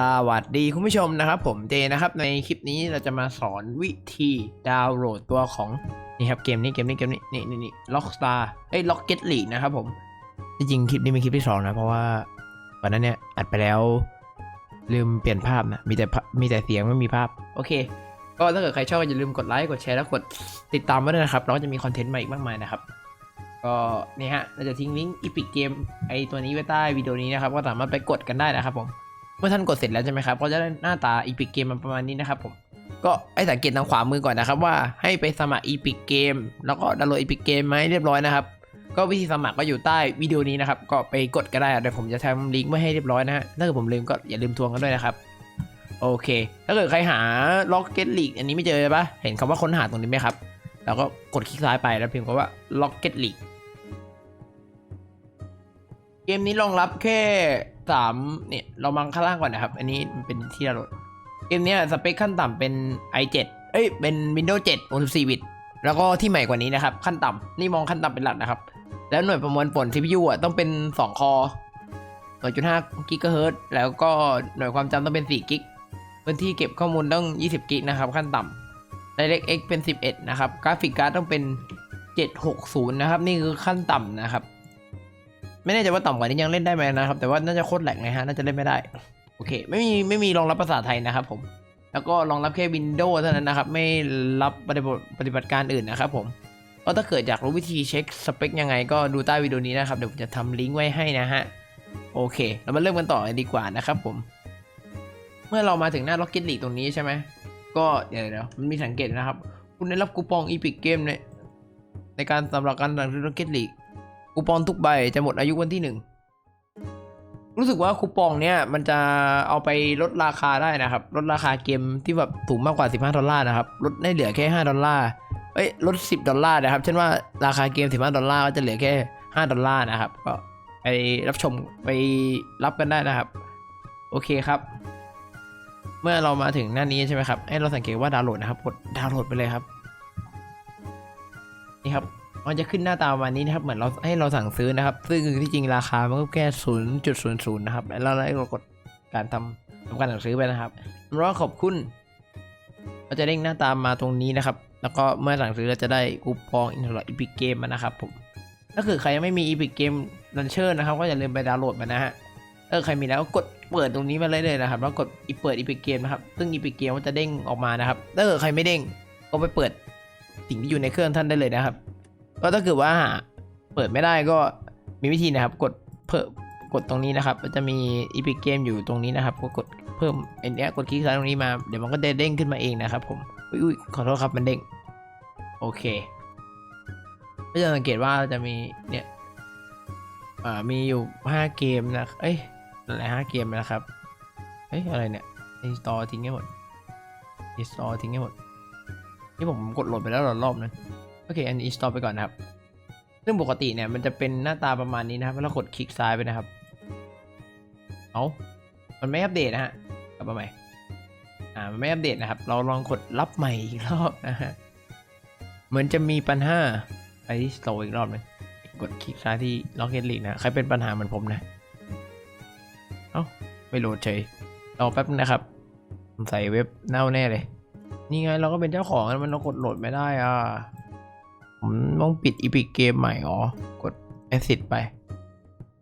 สวัสดีคุณผู้ชมนะครับ ผมเจนะครับในคลิปนี้เราจะมาสอนวิธีดาวน์โหลดตัวของนี่ครับเกมนี้เกมนี้เกมนี้นี่นี่นี่ล็อกสตาร์เอ้ยล็อกเก็ตลีนะครับผมจริงคลิปนี้เป็นคลิปที่สองนะเพราะว่าวันนั้นเนี่ยอัดไปแล้วลืมเปลี่ยนภาพนะมีแต่มีแต่เสียงไม่มีภาพโอเค ก็ถ้าเกิดใครชอบก็อย่าลืมกดไลค์กดแชร์แล้วกดติดตามไว้ด้วยนะครับเราจะมีคอนเทนต์มาอีกมากมายนะครับก็นี่ฮะเราจะทิ้งลิงก์อีพิกเกมไอตัวนี้ไว้ใต้วิดีโอนี้นะครับก็สามารถไปกดกันได้นะครับผม เมื่อท่านกดเสร็จแล้วใช่ไหมครับ ก็จะได้หน้าตาอีพิกเกมมันประมาณนี้นะครับผม ก็ให้สังเกตทางขวามือก่อนนะครับ ว่าให้ไปสมัครอีพิกเกมแล้วก็ดาวน์โหลดอีพิกเกมมาให้เรียบร้อยนะครับ ก็วิธีสมัครก็อยู่ใต้วิดีโอนี้นะครับ ก็ไปกดก็ได้เดี๋ยวผมจะทำลิงก์ไว้ให้เรียบร้อยนะฮะ ถ้าเกิดผมลืมก็อย่าลืมทวงกันด้วยนะครับ โอเค ถ้าเกิดใครหา Rocket League อันนี้ไม่เจอใช่ปะเห็นคำว่าค้นหาตรงนี้ไหมครับ แล้วก็กดคลิกซ้ายไปแล้วพิมพ์คำว่า Rocket League เก เกมนี้รองรับแค่สามเนี่ยเรามังข้างล่างก่อนนะครับ อันนี้มันเป็นที่ดาวน์โหลดเกมนี้สเปคขั้นต่ำเป็น i7 เอ้ยเป็น Windows 7 64 บิต แล้วก็ที่ใหม่กว่านี้นะครับ ขั้นต่ำนี่มองขั้นต่ำเป็นหลักนะครับ แล้วหน่วยประมวลผล CPU อะต้องเป็น 2 คอ2.5กิกะเฮิรตซ์แล้วก็หน่วยความจำต้องเป็น 4 กิกพื้นที่เก็บข้อมูลต้อง 20 กิกนะครับ ขั้นต่ำ DirectX เป็น 11 นะครับ กราฟิกการ์ดต้องเป็น 760 นะครับ นี่คือขั้นต่ำนะครับ ไม่แน่ใจว่าต่ำกว่านี้ยังเล่นได้ไหมนะครับ แต่ว่าน่าจะโคตรแหลกเลยฮะ น่าจะเล่นไม่ได้ โอเค ไม่มีไม่มีรองรับภาษาไทยนะครับผม แล้วก็รองรับแค่ Windows เท่านั้นนะครับ ไม่รับปฏิบัติปฏิบัติการอื่นนะครับผม ก็ถ้าเกิดอยากรู้วิธีเช็คสเปคยังไงก็ดูใต้วิดีโอนี้นะครับ เดี๋ยวผมจะทำลิงก์ไว้ให้นะฮะ โอเค เรามาเริ่มกันต่อเลยดีกว่านะครับผม เมื่อเรามาถึงหน้า Rocket League ตรงนี้ใช่ไหม ก็เดี๋ยวเดี๋ยวมันมีสังเกตนะครับ คุณได้รับคูปอง Epic Game ในในการสำหรับการสั่งซื้อ Rocket League คูปองทุกใบจะหมดอายุวันที่หนึ่งรู้สึกว่าคูปองเนี้ยมันจะเอาไปลดราคาได้นะครับ ลดราคาเกมที่แบบถูกมากกว่า 15 ดอลลาร์นะครับลดได้เหลือแค่ 5 ดอลลาร์เอ้ยลด 10 ดอลลาร์นะครับเช่นว่าราคาเกม 15 ดอลลาร์ก็จะเหลือแค่ 5 ดอลลาร์นะครับ ก็ไปรับชมไปรับกันได้นะครับ โอเคครับ เมื่อเรามาถึงหน้านี้ใช่ไหมครับให้เราสังเกตว่าดาวน์โหลดนะครับกดดาวน์โหลดไปเลยครับ นี่ครับ มันจะขึ้นหน้าตาประมาณนี้นะครับ เหมือนเราให้เราสั่งซื้อนะครับ ซึ่งที่จริงราคามันก็แค่0.00นย์ศูนย์นะครับ แล้วเราเรากดการทำทำการสั่งซื้อไปนะครับรอขอบคุณก็จะเด้งหน้าตามมาตรงนี้นะครับ แล้วก็เมื่อสั่งซื้อก็จะได้คูปองอินทร์อีพิกเกมมานะครับผมถ้าคือใครยังไม่มีอีพิกเกมลันเชอร์นะครับ ก็อย่าลืมไปดาวน์โหลดมานะฮะถ้าใครมีแล้วก็กดเปิดตรงนี้มาเลยเลยนะครับ แล้วกดอีเปิดอีพิกเกมนะครับ ซึ่งอีพิกเกมก็จะเด้งออกมานะครับถ้าเกิดใครไม่เด้งก็ไปเปิดสิ่งที่อยู่ในเครื่องท่านได้เลยนะครับ ก็ถ้าเกิดว่าเปิดไม่ได้ก็มีวิธีนะครับ กดเพิ่มกดตรงนี้นะครับมันจะมีอีพิกเกมอยู่ตรงนี้นะครับ ก็กดเพิ่มอันนี้กดคลิกซ้ายตรงนี้มาเดี๋ยวมันก็จะเด้งขึ้นมาเองนะครับ ผมอุ้ยขอโทษครับมันเด้งโอเคก็จะสังเกตว่าจะมีเนี่ยมีอยู่ห้าเกมนะเอ้ยอะไรห้าเกมนะครับเอ้ยอะไรเนี่ยอินสตอลทิ้งให้หมดอินสตอลทิ้งให้หมดนี่ผมกดโหลดไปแล้วหรอรอบนึง โอเค อันนี้ install ไปก่อนนะครับ ซึ่งปกติเนี่ยมันจะเป็นหน้าตาประมาณนี้นะครับแล้วกดคลิกซ้ายไปนะครับ เอามันไม่อัปเดตนะฮะ กลับมาใหม่ อ่า มันไม่อัปเดตนะครับ เราลองกดรับใหม่อีกรอบนะฮะ เหมือนจะมีปัญหา ไปที่ store อีกรอบหนึงกดคลิกซ้ายที่ Rocket League นะ ใครเป็นปัญหาเหมือนผมนะ เอ้า ไม่โหลดเฉยรอแป๊บนะครับใส่เว็บเน่าแน่เลย นี่ไงเราก็เป็นเจ้าของแล้วมันเรากดโหลดไม่ได้อะ ผมต้องปิดอีพิกเกมใหม่อ๋อ กด exit ไป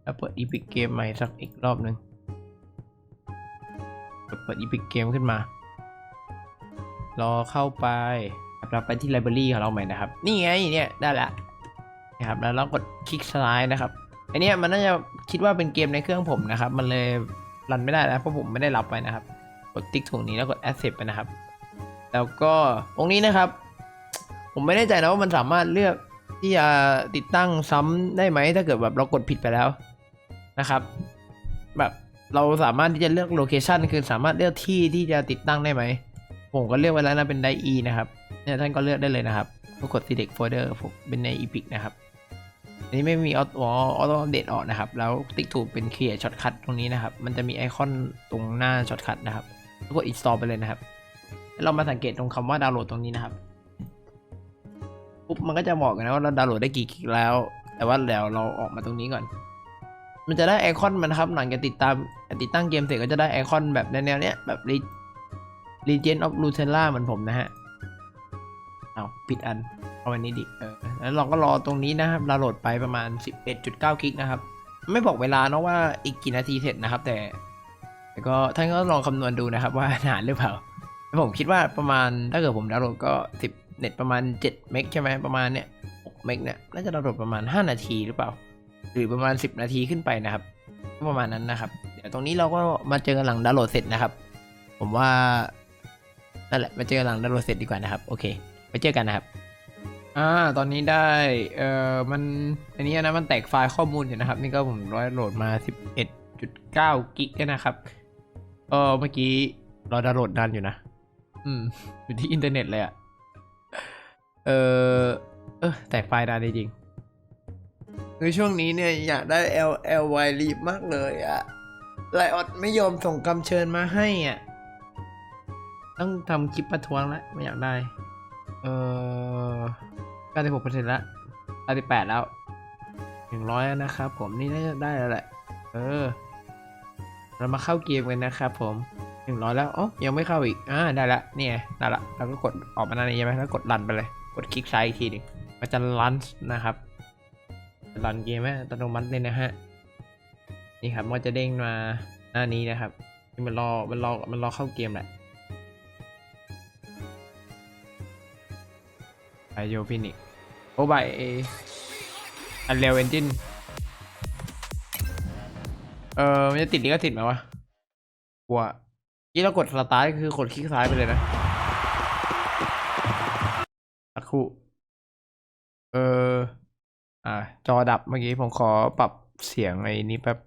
แล้วเปิดอีพิกเกมใหม่สักอีกรอบหนึ่งกดเปิดอีพิกเกมขึ้นมา รอเข้าไปเราไปที่ไลบรารีของเราใหม่นะครับ นี่ไงเนี่ยได้ละนะครับแล้วเรากดคลิกซ้ายนะครับอันนี้มันน่าจะคิดว่าเป็นเกมในเครื่องผมนะครับ มันเลยรันไม่ได้นะเพราะผมไม่ได้รับไปนะครับ กดติ๊กถูกนี้แล้วกด accept ไปนะครับ แล้วก็ตรงนี้นะครับ ผมไม่แน่ใจนะว่ามันสามารถเลือกที่จะติดตั้งซ้ำได้ไหมถ้าเกิดแบบเรากดผิดไปแล้วนะครับ แบบเราสามารถที่จะเลือกโลเคชันคือสามารถเลือกที่ที่จะติดตั้งได้ไหมผมก็เลือกไว้แล้วนะเป็นไดอีนะครับเนี่ยท่านก็เลือกได้เลยนะครับก็กด select folder ผมเป็นใน epic นะครับอันนี้ไม่มีออโต้ออโต้อัปเดตออกนะครับ แล้วติ๊กถูกเป็น create shortcut ตรงนี้นะครับ มันจะมีไอคอนตรงหน้า shortcut นะครับแล้วก็ install ไปเลยนะครับแล้วเรามาสังเกตตรงคำว่าดาวน์โหลดตรงนี้นะครับ ปุ๊บมันก็จะบอกนะว่าเราดาวน์โหลดได้กี่กิกแล้ว แต่ว่าเดี๋ยวเราออกมาตรงนี้ก่อน มันจะได้ไอคอนมันครับหลังจากติดตามติดตั้งเกมเสร็จก็จะได้ไอคอนแบบแนวเนี้ยแบบ Legend of Runeterra เหมือนผมนะฮะเอาปิดอันเอาอันนี้ดิเออแล้วเราก็รอตรงนี้นะครับดาวน์โหลดไปประมาณ 11.9กิกนะครับ ไม่บอกเวลาเนาะว่าอีกกี่นาทีเสร็จนะครับ แต่แต่ก็ท่านก็ลองคำนวณดูนะครับ ว่านานหรือเปล่าผมคิดว่าประมาณถ้าเกิดผมดาวน์โหลดก็10 เน็ตประมาณ 7 เมกใช่ไหมประมาณเนี้ย6เมกเนี่ยน่าจะดาวน์โหลดประมาณ 5 นาทีหรือเปล่า หรือประมาณ 10 นาทีขึ้นไปนะครับก็ประมาณนั้นนะครับ เดี๋ยวตรงนี้เราก็มาเจอกันหลังดาวน์โหลดเสร็จนะครับ ผมว่านั่นแหละมาเจอกันหลังดาวน์โหลดเสร็จดีกว่านะครับ โอเคไปเจอกันนะครับอ่าตอนนี้ได้เอ่อมันอันนี้นะมันแตกไฟล์ข้อมูลอยู่นะครับ นี่ก็ผมร้อยโหลดมา 11.9 กิกนะครับเออเมื่อกี้เราดาวน์โหลดนานอยู่นะ อืมอยู่ที่อินเทอร์เน็ตเลยอะ เออเออแตกไฟล์นานจริงๆคือช่วงนี้เนี่ยอยากได้ L L Y รีบมากเลยอะไลออดไม่ยอมส่งคำเชิญมาให้อะต้องทำคลิปประท้วงแล้วไม่อยากได้ เออ96%ละ98แล้ว 100แล้วนะครับผมนี่น่าจะได้แล้วแหละ เออ เรามาเข้าเกมกันนะครับผม 100 แล้วอ๋อยังไม่เข้าอีกอ่าได้ละเนี่ยได้ละเราก็กดออกมาหน้านี้ใช่ไหมแล้วกดรันไปเลย กดคลิกซ้ายอีกทีหนึ่งมันจะรันนะครับรันเกมไหมอัตโนมัติเลยนะฮะนี่ครับมันจะเด้งมาหน้านี้นะครับนี่มันรอมันรอมันรอเข้าเกมแหละไอโยฟินิกโอบายอันเรลเอนจินเออมันจะติดลิขสิทธิ์ไหมวะกลัวยี่เรากดสตาร์ทคือ กดคลิกซ้ายไปเลยนะสักค รู่ เออ อ่า จอดับเมื่อกี้ผมขอปรับเสียงไอ้นี้แป๊บ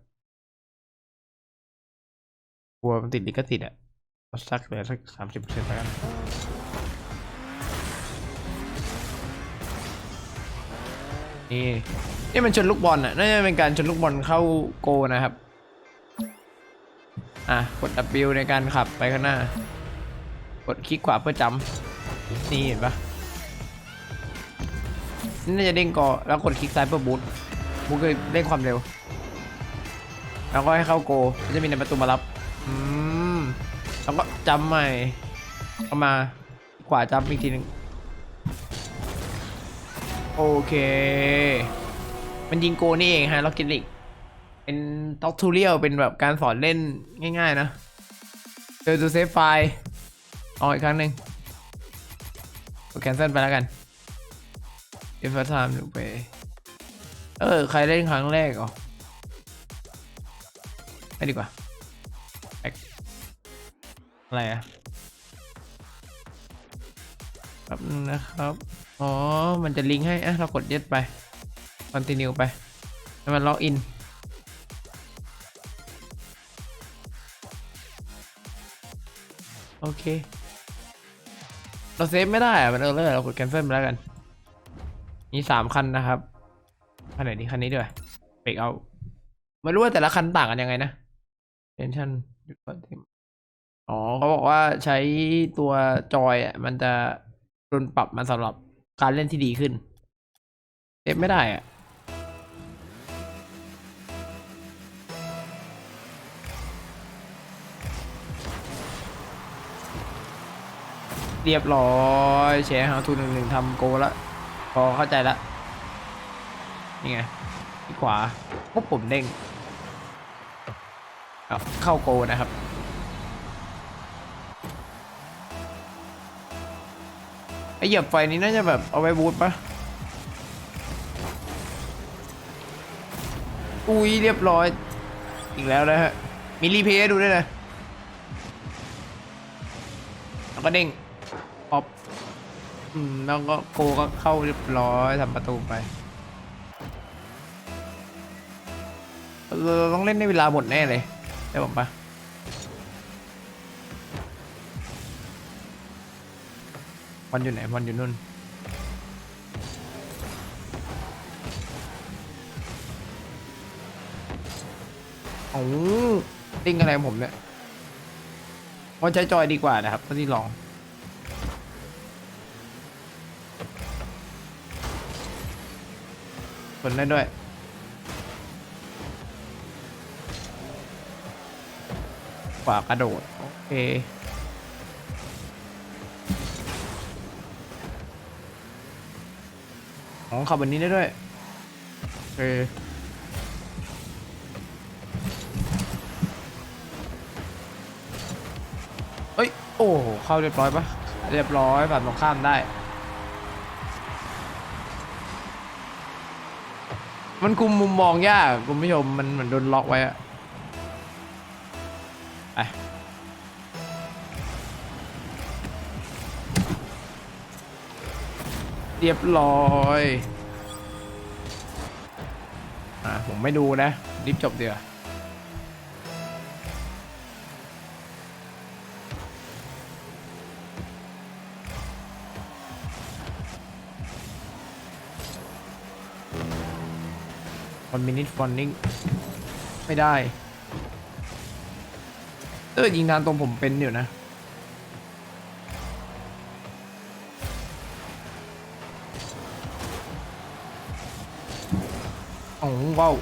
กลัวมันติดลิขสิทธิ์อะสักเหลือสักสามสิบเปอร์เซ็นต์แล้วกันนี่นี่มันชนลูกบอลอะน่าจะเป็นการชนลูกบอลเข้าโกนะครับ อะ กด W ในการขับไปข้างหน้า กดคลิกขวาเพื่อจำนี่เห็นปะ นี่น่าจะเด้งกอแล้วกดคลิกซ้ายเพื่อบูทบูทก็เร่งความเร็ว แล้วก็ให้เข้าโกก็จะมีในประตูมารับ อืม แล้วก็จำใหม่เข้ามาขวาจำอีกทีหนึงโอเค มันยิงโกนี่เองฮะล็อกเก็ตลิกเป็นต็อกทูเรียลเป็นแบบการสอนเล่นง่าย ๆ นะเจอตัวเซฟไฟล์เอาอีกครั้งหนึ่งกดแคนเซิลไปแล้วกัน if I time to play เออ ใครเล่นครั้งแรกอ๋อไม่ดีกว่า Back อะไรอะแป๊บนึงนะครับ อ๋อ มันจะลิงก์ให้อะเรากด yes ไป continue ไป แล้วมันล็อกอิน โอเค เราเซฟไม่ได้อะมันเออเลยเรากด cancel ไปแล้วกัน มีสามคันนะครับคันไหนดีคันนี้ด้วยเบรกเอาไม่รู้ว่าแต่ละคันต่างกันยังไงนะ tension อ๋อเขาบอกว่าใช้ตัวจอยอะมันจะโดนปรับมาสำหรับการเล่นที่ดีขึ้นเซฟไม่ได้อะเรียบร้อยแชร์ how to หนึ่งหนึ่งทำโกละ อเข้าใจละนี่ไงที่ขวาปุ๊บผมเด้งเอาเข้าโกนะครับไอเหยียบไฟนี้น่าจะแบบเอาไว้บูทปะอุ้ยเรียบร้อย อีกแล้วนะฮะ มีรีเพย์ดูด้วยนะ แล้วก็เด้ง อืมแล้วก็โกก็เข้าเรียบร้อยทำประตูไปเราต้องเล่นในเวลาหมดแน่เลยได้ผมปะบอลอยู่ไหนบอลอยู่นู่นโอ้ติ้งอะไรผมเนี่ยพอใช้จอยดีกว่านะครับเท่าที่ลอง นได้ด้วย ขวากระโดด โอเคของขับแบบนี้ได้ด้วย โอเอ้ย โอ้ เข้าเรียบร้อยปะเรียบร้อยแบบตรงข้ามได้ มันคุมมุมมองยากคุณผู้ชมมันเหมือนโดนล็อกไว้อะไปเรียบร้อยอะผมไม่ดูนะรีบจบเดี๋ยวา วันมินิทฟอนนิ่งไม่ได้เออยิงทางตรงผมเป็นอยู่นะโอ้ว้าว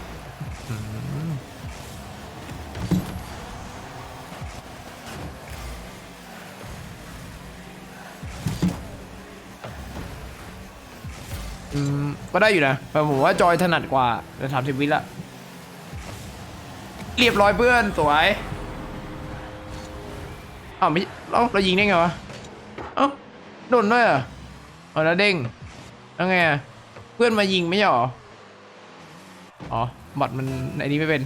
ก็ได้อยู่นะแต่ผมว่าจอยถนัดกว่าจะสามสิบวิละเรียบร้อยเพื่อนสวยอ้าวไม่เราเรายิงได้ไงวะเอ้าโดนด้วยเหรอเอาแล้วเด้งแล้วไงเพื่อนมายิงไม่ใช่หรออ๋อบอทมันไอ้นี้ไม่เป็น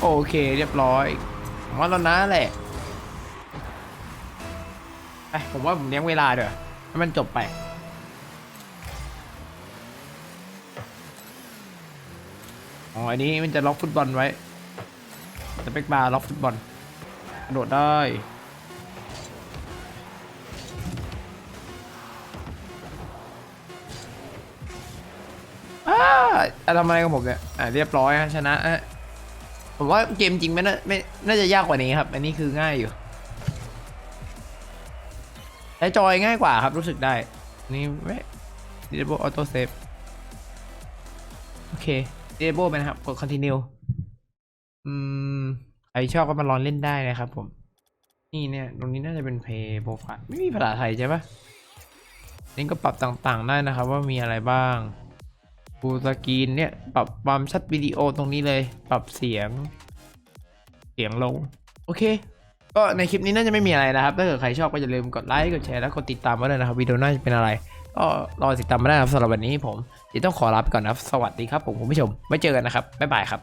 โอเคเรียบร้อยผมว่าเรานะแหละ ไปผมว่าผมเลี้ยงเวลาเดี๋ยวให้มันจบไปอ๋ออันนี้มันจะล็อกฟุตบอลไว้สเปกบาร์ล็อกฟุตบอลกระโดดได้อ่าอะทำอะไรกับผมเนี่ยอ่าเรียบร้อยชนะผมว่าเกมจริงไม่น่าไม่น่าจะยากกว่านี้ครับ อันนี้คือง่ายอยู่ ใช้จอยง่ายกว่าครับรู้สึกได้ นี่ไม่ disable auto save โอเค disable ไปนะครับ กด continue อืมใครชอบก็มาลองเล่นได้นะครับผม นี่เนี่ย ตรงนี้น่าจะเป็น play profile ไม่มีภาษาไทยใช่ปะนี่ก็ปรับต่างๆได้นะครับ ว่ามีอะไรบ้างฟูสกรีนเนี่ย ปรับความชัดวิดีโอตรงนี้เลย ปรับเสียง เสียงลง โอเค ก็ในคลิปนี้น่าจะไม่มีอะไรนะครับ ถ้าเกิดใครชอบก็อย่าลืมกดไลค์ กดแชร์ แล้วกดติดตามไว้เลยนะครับ วิดีโอหน้าจะเป็นอะไร ก็รอติดตามมาได้ครับสำหรับวันนี้ผมจะต้องขอลาไปก่อนนะครับ สวัสดีครับผมคุณผู้ชม ไว้เจอกันนะครับ บ๊ายบายครับ